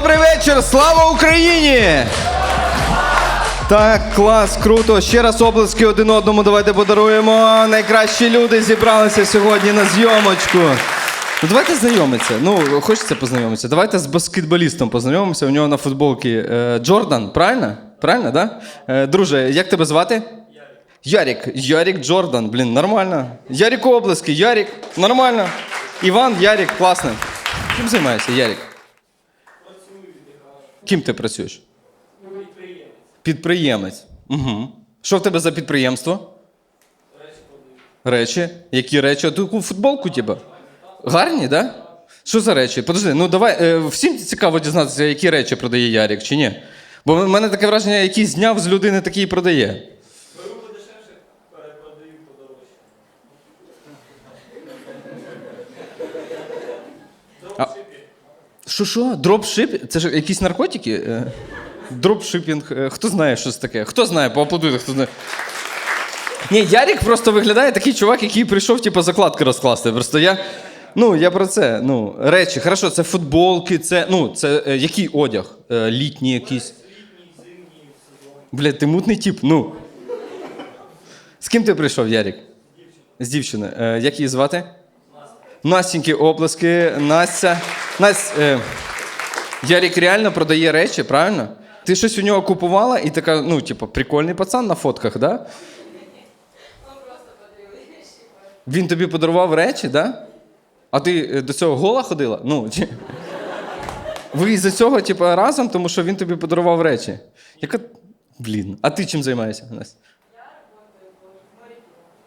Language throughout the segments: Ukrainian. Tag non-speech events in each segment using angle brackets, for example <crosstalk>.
Добрий вечір! Слава Україні! Так, клас, круто. Ще раз облески один одному давайте подаруємо. Найкращі люди зібралися сьогодні на зйомочку. Ну, давайте знайомитися. Ну, хочеться познайомитися. Давайте з баскетболістом познайомимося. У нього на футболці е, Джордан, правильно? Правильно, да? Е, друже, як тебе звати? Ярік. Ярік Джордан, блін, нормально. Ярік облески, Ярік, нормально. Іван, Ярік, класно. Чим займаєшся, Ярік? Ким ти працюєш? Підприємець. Угу. Що в тебе за підприємство? Речі. Які речі? А таку футболку тебе? Гарні, так? Да? Що за речі? Подожди, ну давай. Е, всім цікаво дізнатися, які речі продає Ярік чи ні. Бо в мене таке враження, який зняв з людини, такий продає. Що що? Дропшип? Це ж якісь наркотики? Е, Дропшипінг. Е, Хто знає, що це таке? Хто знає, поаплодуйте, хто знає. Ні, Ярік просто виглядає такий чувак, який прийшов, типу, закладки розкласти. Просто я. Ну, я про це. Ну, речі, хорошо, це футболки, це. Ну, це е, який одяг? Е, літній якийсь. Блядь, ти мутний тип, ну. З ким ти прийшов, Ярік? З дівчиною. Е, як її звати? Настіньки оплески, Настя. Настя, е, Ярік реально продає речі, правильно? Ти щось у нього купувала і така, ну, типу, прикольний пацан на фотках, да? Він тобі подарував речі, да? А ти е, до цього гола ходила? Ну, чи... Ви із-за цього, типу, разом, тому що він тобі подарував речі. Яка. Блін. А ти чим займаєшся, Настя?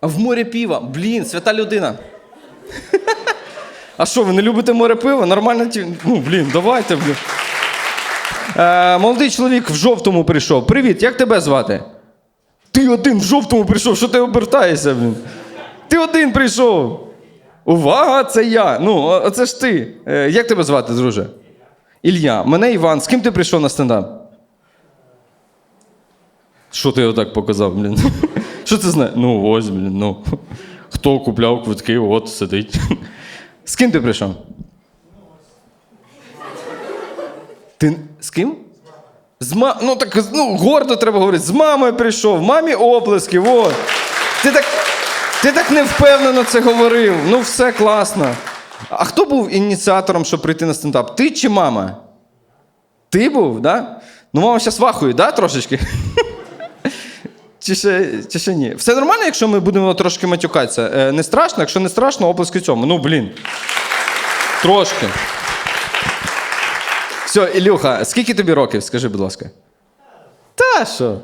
А в морі піва. Блін, свята людина. А що, ви не любите море пива? Нормально ті. Ну, блін, давайте, блін. Е, молодий чоловік в жовтому прийшов. Привіт, як тебе звати? Ти один в жовтому прийшов, що ти обертаєшся, блін? Ти один прийшов. Увага, це я. Ну, це ж ти. Е, як тебе звати, друже? Ілля, мене Іван. З ким ти прийшов на стендап? Що ти отак показав, блін? Що це знає? Ну, ось, блін, ну. Хто купляв квитки, от сидить. З ким ти прийшов? Ти з ким? З ма... Ну так ну, гордо треба говорити. З мамою прийшов, мамі оплески, от. Ти так, ти так невпевнено це говорив. Ну, все класно. А хто був ініціатором, щоб прийти на стендап? Ти чи мама? Ти був, да? Ну, мама зараз вахує, да, трошечки? <laughs> Чи ще, чи ще ні? Все нормально, якщо ми будемо трошки матюкатися? Е, не страшно, якщо не страшно, оплески цьому. Ну, блін. Трошки. Все, Ілюха, скільки тобі років, скажи, будь ласка. Та що?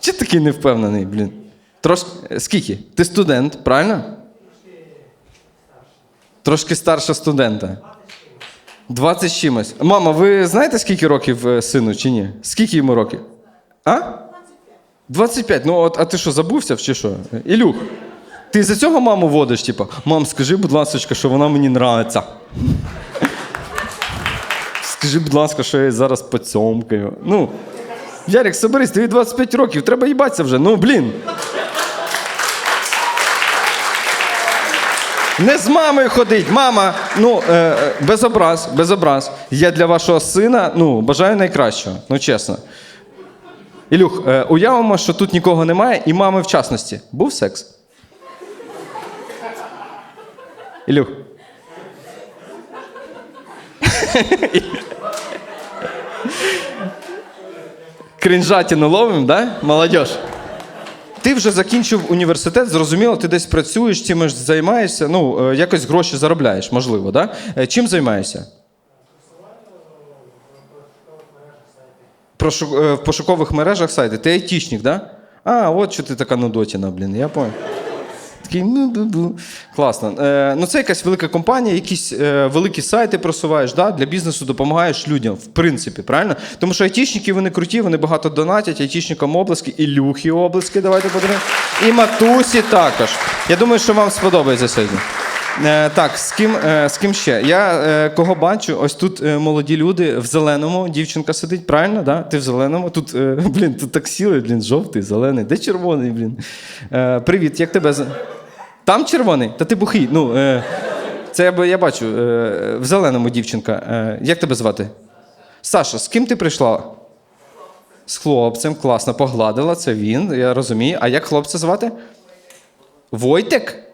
Чи такий невпевнений, блін? Трошки. Скільки? Ти студент, правильно? Трошки старша студента. 20 з чимось. Мама, ви знаєте, скільки років е, сину чи ні? Скільки йому років? А? 25. Ну, от, а ти що, забувся чи що? Ілюх, ти за цього маму водиш, типу, мам, скажи, будь ласка, що вона мені нравиться. Скажи, будь ласка, що я її зараз поцьомкаю. Ну, Ярик, соберись, тобі 25 років, треба їбатися вже. Ну, блін. Не з мамою ходить, мама. Ну, е, е, без образ, без образ. Я для вашого сина ну, бажаю найкращого. Ну, чесно. Ілюх, е, уявимо, що тут нікого немає, і мами в частності. Був секс? Ілюх. Кринжатіну ловим, да? Молодіж. Ти вже закінчив університет, зрозуміло, ти десь працюєш, чимось займаєшся, ну, е, якось гроші заробляєш, можливо, да? Е, Чим займаєшся? Прошу, е, в пошукових мережах сайти. Ти айтішник, да? А, от що ти така нудотіна, блін, я понял. Такий ну-бу-бу. Класно. Е, ну, це якась велика компанія, якісь е, великі сайти просуваєш, да? для бізнесу допомагаєш людям, в принципі, правильно? Тому що айтішники вони круті, вони багато донатять, айтішникам облески, Ілюхі облески, давайте подивимося. І матусі також. Я думаю, що вам сподобається сьогодні. Е, так, з ким, е, з ким ще? Я е, кого бачу, ось тут молоді люди в зеленому, дівчинка сидить, правильно? Да? Ти в зеленому. Тут, <laughs> блін, тут так сіли, блін, жовтий, зелений. Де червоний, блін? Привіт, як тебе? Там червоний? Та ти бухий. Ну, це я, я бачу. В зеленому дівчинка. Як тебе звати? Саша, з ким ти прийшла? З хлопцем, класно, погладила, це він, я розумію. А як хлопця звати? Войтик?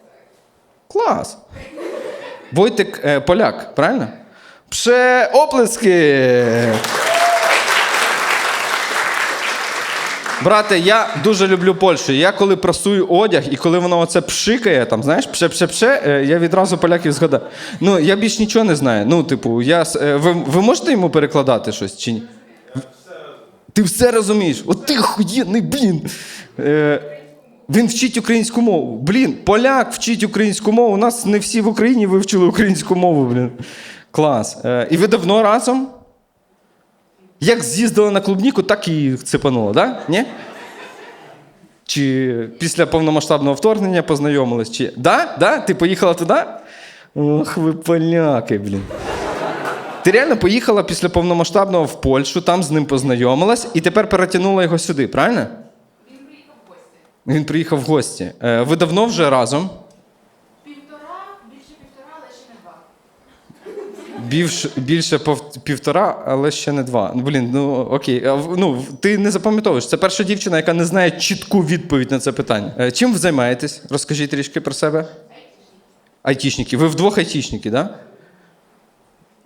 Клас. Войтик е, поляк, правильно? Пше оплески! Брате, я дуже люблю Польщу. Я коли прасую одяг, і коли воно оце пшикає, там, знаєш, пше-пше-пше, е, я відразу поляків згадаю. Ну, я більш нічого не знаю. Ну, типу, я, е, ви, ви можете йому перекладати щось чи ні? Ти все розумієш. От ти охуєнний, блін. Е, він вчить українську мову. Блін, поляк вчить українську мову. У нас не всі в Україні вивчили українську мову, блін. Клас. Е, і ви давно разом? Як з'їздили на клубніку, так і цепануло, да? Ні? Чи після повномасштабного вторгнення познайомились? Чи... Да? Да? Ти поїхала туди? Ох, ви поляки, блін. Ти реально поїхала після повномасштабного в Польщу, там з ним познайомилась і тепер перетягнула його сюди, правильно? Він приїхав в гості. Е, Ви давно вже разом? Півтора, більше півтора, але ще не два. Більш, більше пов- півтора, але ще не два. Ну, блін, ну окей. А в- Ну, в- ти не запам'ятовуєш. Це перша дівчина, яка не знає чітку відповідь на це питання. Е, Чим ви займаєтесь? Розкажіть трішки про себе. Айтішники. Ви вдвох айтішники, так? Да?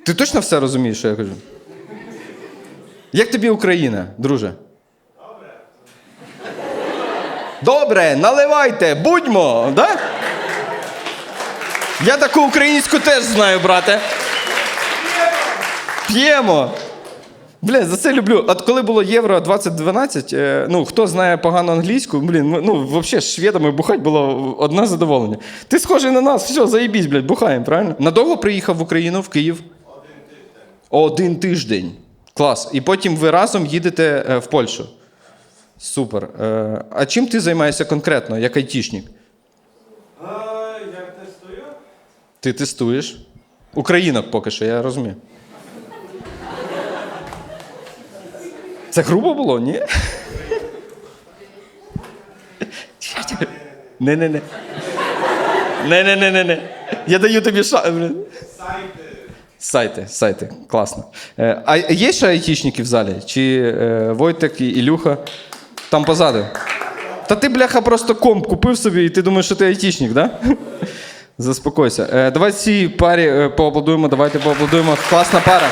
Ти точно все розумієш, що я кажу? Як тобі Україна, друже? Добре, наливайте, будьмо, да? Я таку українську теж знаю, брате. П'ємо. Бля, за це люблю. От коли було Євро 2012, е, ну хто знає погано англійську, блін, ну взагалі з шведами бухать було одне задоволення. Ти схожий на нас, все, заїбісь, блядь, бухаємо, правильно? Надовго приїхав в Україну, в Київ? Один тиждень. Клас. І потім ви разом їдете е, в Польщу. Супер. Е, а чим ти займаєшся конкретно, як айтішник? А, я тестую. Ти тестуєш? Українок поки що, я розумію. Це грубо було, ні? Не-не-не. Не-не-не-не-не. Я даю тобі ша. Сайти. Сайти, сайти, класно. Е, а є ще айтішники в залі? Чи е, Войтек і Ілюха? Там позаду. Та ти, бляха, просто комп купив собі, і ти думаєш, що ти айтішник, да? <laughs> Заспокойся. Е, давай цій парі е, поаплодуємо, давайте поаплодуємо. Класна пара.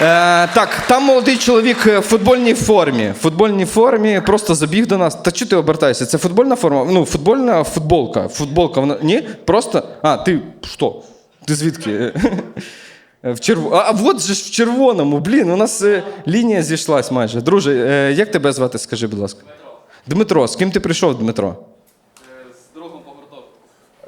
Е, так, там молодий чоловік в футбольній формі. В футбольній формі просто забіг до нас. Та чого ти обертаєшся? Це футбольна форма? Ну, футбольна футболка. Футболка, вона. Ні? Просто. А, ти що? Ти звідки? Е, <laughs> В черв... А, а от же ж в червоному, блін, у нас е, лінія зійшлась майже. Друже, е, як тебе звати, скажи, будь ласка? Дмитро, з ким ти прийшов, Дмитро? З другом по гуртовку.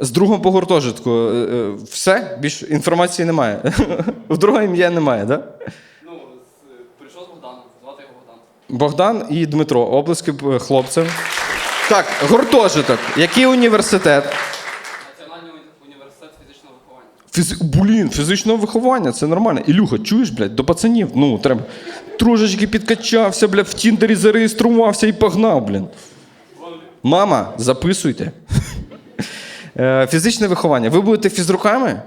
З другом по гуртожитку. Е, е, Все? Більш інформації немає. <laughs> У друга ім'я немає, так? Да? Ну, з, прийшов з Богданом, звати його Богдан. Богдан і Дмитро. Облески е, хлопцям. Так, гуртожиток. Який університет? Національний уні- університет фізичного виховання. Фізи... Блін, фізичного виховання, це нормально. Ілюха, чуєш, блядь, до пацанів. Ну, треба. Трошечки підкачався, блядь, в Тіндері зареєструвався і погнав, блін. Мама, записуйте. <laughs> Е, Фізичне виховання. Ви будете фізруками?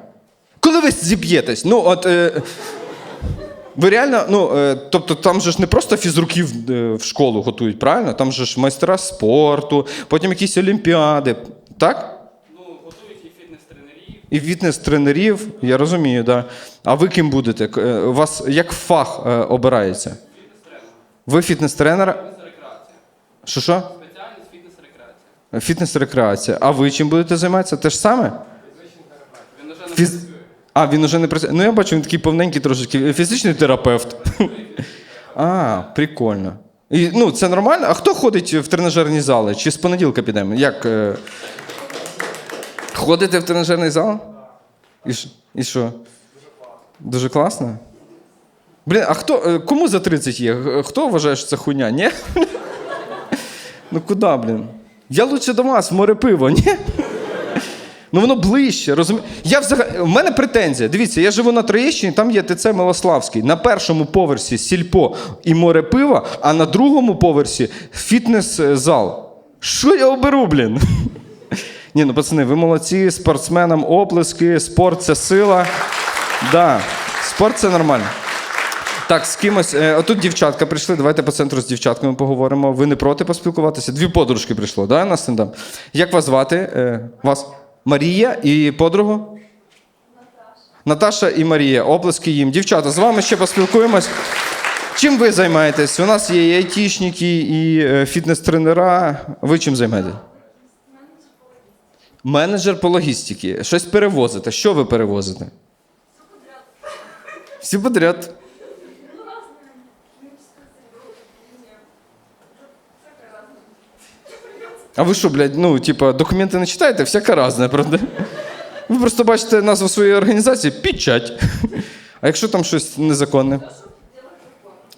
Коли ви зіб'єтесь? Ну, от. Е... Ви реально, ну, е, тобто там же ж не просто фізруків е, в школу готують, правильно? Там же ж майстера спорту, потім якісь олімпіади. Так? Ну, готують і фітнес-тренерів, І фітнес-тренерів, я розумію, да. А ви ким будете? Е, У вас як фах е, обирається? Ви фітнес-тренер? Що що? Спеціальність фітнес-рекреація. Фітнес-рекреація. А ви чим будете займатися? Те ж саме? Він уже не працює. А, він уже не працює. Ну, я бачу, він такий повненький трошечки. Фізичний терапевт. <laughs> А, прикольно. І, ну, це нормально. А хто ходить в тренажерні зали? Чи з понеділка підемо? Як? Е... Ходите в тренажерний зал? І, і що? Дуже класно? Блін, а хто, е, кому за 30 є? Хто вважає, що це хуйня? Ні? Ну куди, блін? Я лучше до вас, в море пиво, ні? Ну воно ближче, розумієш? Я мене претензія. Дивіться, я живу на Троєщині, там є ТЦ Милославський. На першому поверсі сільпо і море пива, а на другому поверсі фітнес-зал. Що я оберу, блін? Ні, ну пацани, ви молодці, спортсменам оплески, спорт це сила. Да, спорт це нормально. Так, з кимось. Е, отут дівчатка прийшли. Давайте по центру з дівчатками поговоримо. Ви не проти поспілкуватися? Дві подружки прийшло, да, на стендап? Як вас звати? Е, вас Марія і подругу? Наташа і Марія. Оплески їм. Дівчата, з вами ще поспілкуємось. Чим ви займаєтесь? У нас є і айтішники, і е, фітнес-тренера. Ви чим займаєтесь? Менеджер по логістиці. Щось перевозите. Що ви перевозите? Всі подряд. А ви що, блядь, ну, типа, документи не читаєте? Всяке разне, правда? Ви просто бачите назву своєї організації печать. А якщо там щось незаконне?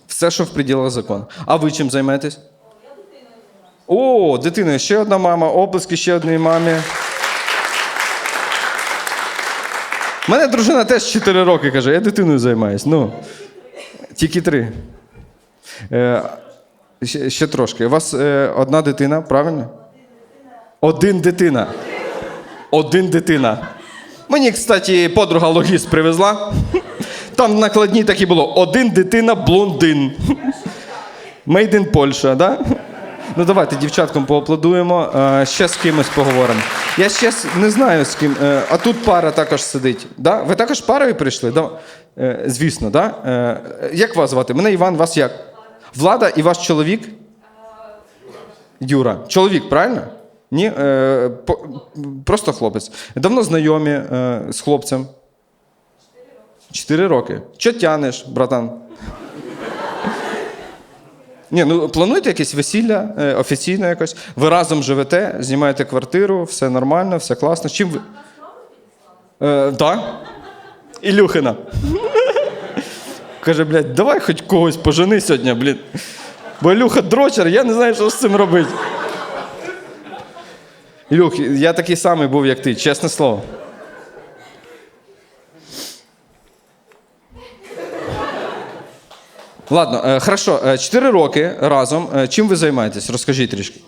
Все, що в пределах закону. А ви чим займаєтесь? О, дитина, ще одна мама, оплески ще одній мамі. У мене дружина теж 4 роки каже, я дитиною займаюсь. Ну, тільки три. Е, ще, ще трошки. У вас е, одна дитина, правильно? Один дитина. Один дитина. Мені, кстати, подруга логіст привезла. Там накладні такі було: один дитина блондин. Made in Польща, да? Ну давайте дівчаткам поаплодуємо. Е, ще з кимось поговоримо. Я ще не знаю з ким. Е, а тут пара також сидить. Да? Ви також парою прийшли? Да? Е, звісно, да? Як вас звати? Мене Іван, вас як? Влада і ваш чоловік? Юра. Чоловік, правильно? Ні? Просто хлопець. Давно знайомі з хлопцем. Чотири роки. Що тянеш, братан? Ні, ну плануєте якесь весілля е, офіційно якось. Ви разом живете, знімаєте квартиру, все нормально, все класно. Чим ви. Е, так. Ілюхина. Каже, блядь, давай хоч когось пожени сьогодні, блін. Бо Ілюха дрочер, я не знаю, що з цим робити. Ілюх, я такий самий був, як ти, чесне слово. Ладно, е, хорошо. е, Чотири роки разом. Е, Чим ви займаєтесь? Розкажіть трішки.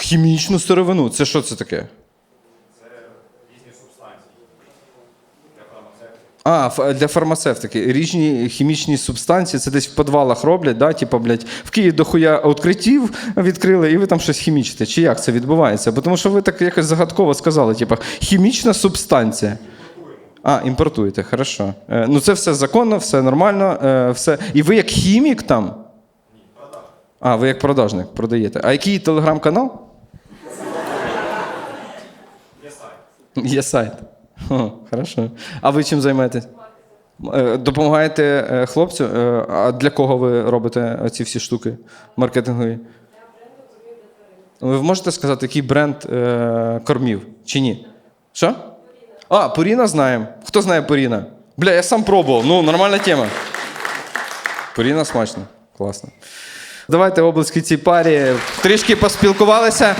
Хімічну сировину. Це що це таке? Різні субстанції. Для фармацевтики. А, для фармацевтики. Різні хімічні субстанції, це десь в підвалах роблять, да? Типа, блядь, в Києві дохуя відкриттів відкрили, і ви там щось хімічите. Чи як це відбувається? Бо Тому що ви так якось загадково сказали, типа, хімічна субстанція. А, імпортуєте, хорошо. Е, ну це все законно, все нормально, е, все. І ви як хімік там? А, ви як продажник продаєте. А який телеграм-канал? Є сайт. О, хорошо. А ви чим займаєтесь? Е, Допомагаєте е, хлопцю? Е, А для кого ви робите ці всі штуки маркетингові? Ви можете сказати, який бренд кормів чи ні? Що? А, Пуріна знаємо. Хто знає Поріна? Бля, я сам пробував. Ну, нормальна тема. Пуріна смачно. Класно. Давайте облески цій парі. Трішки поспілкувалися.